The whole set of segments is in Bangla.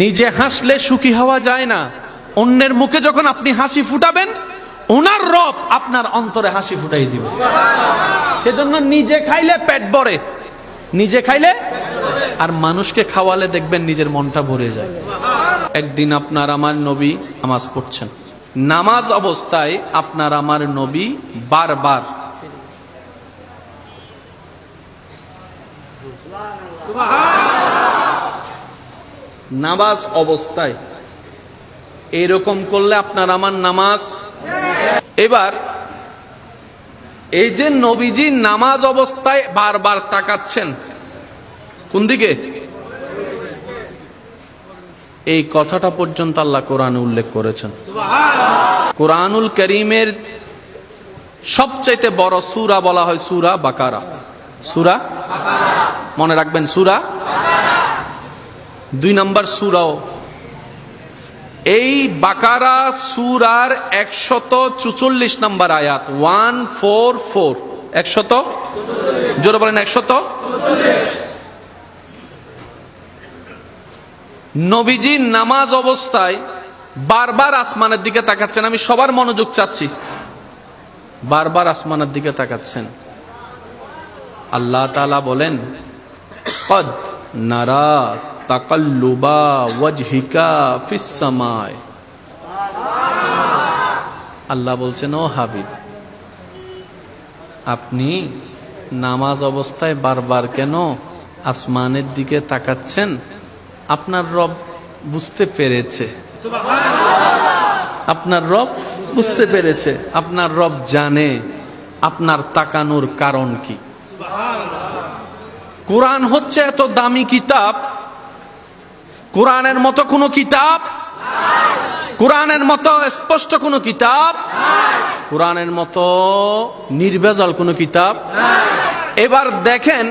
নিজে হাসলে সুখী হওয়া যায় না। অন্যের মুখে যখন আপনি হাসি ফুটাবেন, ওনার রব আপনার অন্তরে হাসি ফুটাই দিবে। সেজন্য নিজে খাইলে পেট ভরে। নিজে খাইলে আর মানুষকে খাওয়ালে দেখবেন নিজের মনটা ভরে যায়। একদিন আপনার আমার নবী নামাজ পড়ছেন। নামাজ অবস্থায় আপনার আমার নবী বারবার। নামাজ অবস্থায়। এরকম করলে আপনার আমার নামাজ। এবার, এই যে নবীজি নামাজ অবস্থায় বারবার তাকাচ্ছেন, কোন দিকে? এই কথাটা পর্যন্ত আল্লাহ কোরআন উল্লেখ করেছেন। কোরআনুল করিমের সবচাইতে বড় সুরা বলা হয় সুরা বাকারা। সুরা? মনে রাখবেন, সুরা? দুই নম্বর সুরাও। এই বাকারা সুরার একশত চুচল্লিশ নম্বর আয়াত। One, four four. একশত? জোরে বলেন, একশত? নবীজি নামাজ অবস্থায় বারবার আসমানের দিকে তাকাচ্ছেন। আমি সবার মনোযোগ চাচ্ছি। বারবার আসমানের দিকে তাকাচ্ছেন। আল্লাহ তালা বলেন, কদ নারা আল্লাহ বলছেন, ও হাবিব, আপনি নামাজ অবস্থায় বারবার কেন আসমানের দিকে তাকাচ্ছেন? আপনার রব বুঝতে পেরেছে। আপনার রব বুঝতে পেরেছে। আপনার রব জানে আপনার তাকানোর কারণ কি। কোরআন হচ্ছে এত দামি কিতাব কোরআনের মতো কোনো কিতাব? কোরআনের মতো স্পষ্ট কোনো কিতাব? কোরআনের মতো নির্ভেজাল কোনো কিতাব? এবার দেখেন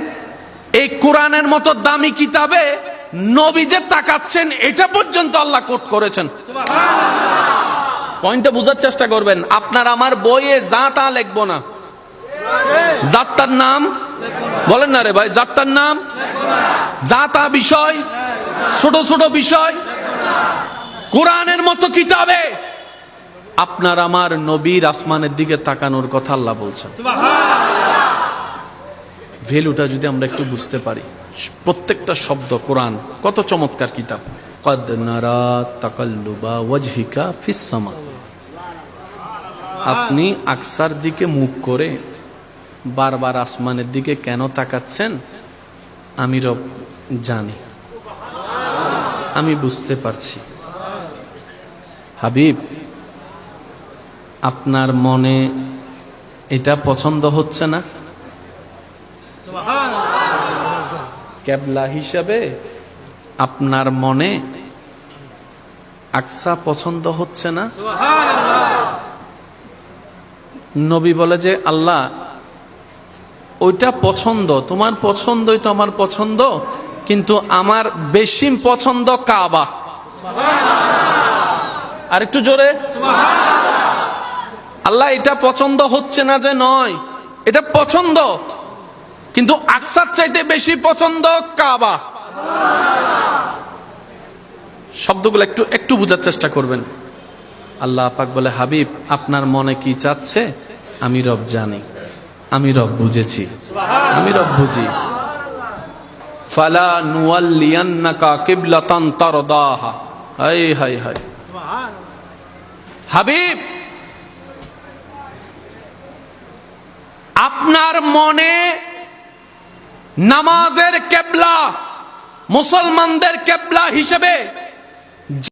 এই কোরআনের মতো দামি কিতাবে নবী যে তাকাচ্ছেন এটা পর্যন্ত আল্লাহ কোট করেছেন। পয়েন্টটা বোঝার চেষ্টা করবেন আপনার আমার বইয়ে যা তা লিখব না। যাত্রার নাম? বলেন না রে ভাই যাত্রার নাম? যা তা বিষয়, ছোট ছোট বিষয়। কোরআনের মতো কিতাবে। আপনার আমার নবীর আসমানের দিকে তাকানোর কথা আল্লাহ বলছেন। ভ্যালুটা যদি আমরা একটু বুঝতে পারি। প্রত্যেকটা শব্দ কোরআন, কত চমৎকার কিতাব। কদ নারা তাকাল্লুবা ওয়াজহিকা ফিস সামা। আপনি আকসার দিকে মুখ করে বারবার আসমানের দিকে কেন তাকাচ্ছেন? আমি রব জানি। আমি বুঝতে পারছি। হাবিব, আপনার মনে এটা পছন্দ হচ্ছে না? ক্যাবলা হিসাবে আপনার মনে আকসা পছন্দ হচ্ছে না? নবী বলে যে, আল্লাহ ওইটা পছন্দ। তোমার পছন্দই তো আমার পছন্দ কিন্তু আমার বেশি পছন্দ কাবা। আর একটু জোরে। আল্লাহ এটা পছন্দ হচ্ছে না যে নয় এটা পছন্দ। কিন্তু আকসার চাইতে বেশি পছন্দ কাবা। শব্দগুলো একটু একটু বোঝার চেষ্টা করবেন। আল্লাহ পাক বলে হাবিব আপনার মনে কি চাচ্ছে? আমি রব জানি। আমি রব বুঝেছি। আমি রব বুঝি। ফালা নুয়াল্লিয়ান্নাকা কিবলাতান তারদাহা। হাই হাই হাই। হাবিব! আপনার মনে নামাজের কেবলা, মুসলমানদের কেবলা হিসেবে